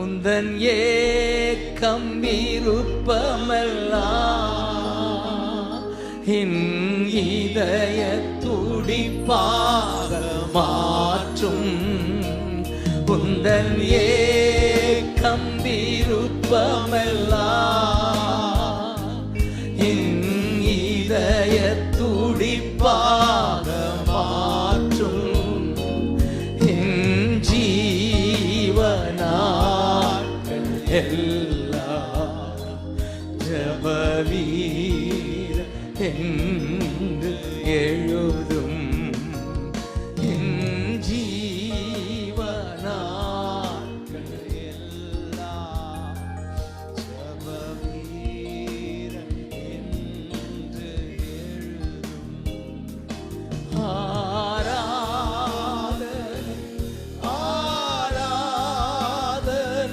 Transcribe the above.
உந்தன் ஏக்கம் விருப்பமெல்லாம் இதய துடிப்பாக மாற்றும். உந்தன் ஏக்கம் விருப்பமெல்லாம் என் இதய துடிப்பாக எல்லா எல்லாம் ஜபவீர என்று